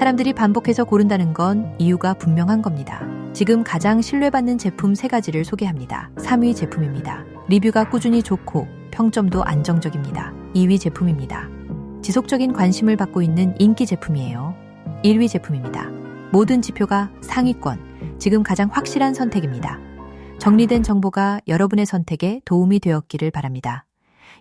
사람들이 반복해서 고른다는 건 이유가 분명한 겁니다. 지금 가장 신뢰받는 제품 3가지를 소개합니다. 3위 제품입니다. 리뷰가 꾸준히 좋고 평점도 안정적입니다. 2위 제품입니다. 지속적인 관심을 받고 있는 인기 제품이에요. 1위 제품입니다. 모든 지표가 상위권, 지금 가장 확실한 선택입니다. 정리된 정보가 여러분의 선택에 도움이 되었기를 바랍니다.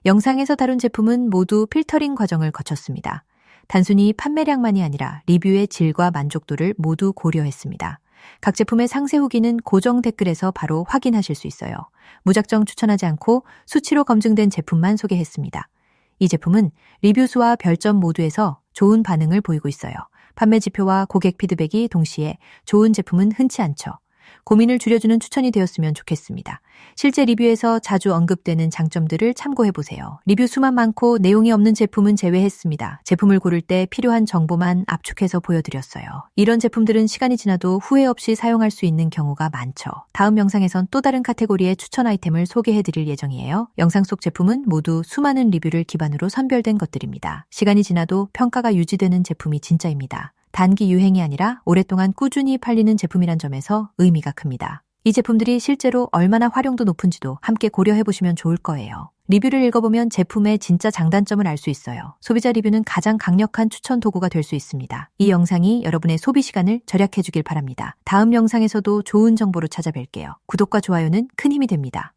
영상에서 다룬 제품은 모두 필터링 과정을 거쳤습니다. 단순히 판매량만이 아니라 리뷰의 질과 만족도를 모두 고려했습니다. 각 제품의 상세 후기는 고정 댓글에서 바로 확인하실 수 있어요. 무작정 추천하지 않고 수치로 검증된 제품만 소개했습니다. 이 제품은 리뷰 수와 별점 모두에서 좋은 반응을 보이고 있어요. 판매 지표와 고객 피드백이 동시에 좋은 제품은 흔치 않죠. 고민을 줄여주는 추천이 되었으면 좋겠습니다. 실제 리뷰에서 자주 언급되는 장점들을 참고해 보세요. 리뷰 수만 많고 내용이 없는 제품은 제외했습니다. 제품을 고를 때 필요한 정보만 압축해서 보여드렸어요. 이런 제품들은 시간이 지나도 후회 없이 사용할 수 있는 경우가 많죠. 다음 영상에선 또 다른 카테고리의 추천 아이템을 소개해 드릴 예정이에요. 영상 속 제품은 모두 수많은 리뷰를 기반으로 선별된 것들입니다. 시간이 지나도 평가가 유지되는 제품이 진짜입니다. 단기 유행이 아니라 오랫동안 꾸준히 팔리는 제품이란 점에서 의미가 큽니다. 이 제품들이 실제로 얼마나 활용도 높은지도 함께 고려해 보시면 좋을 거예요. 리뷰를 읽어보면 제품의 진짜 장단점을 알 수 있어요. 소비자 리뷰는 가장 강력한 추천 도구가 될 수 있습니다. 이 영상이 여러분의 소비 시간을 절약해 주길 바랍니다. 다음 영상에서도 좋은 정보로 찾아뵐게요. 구독과 좋아요는 큰 힘이 됩니다.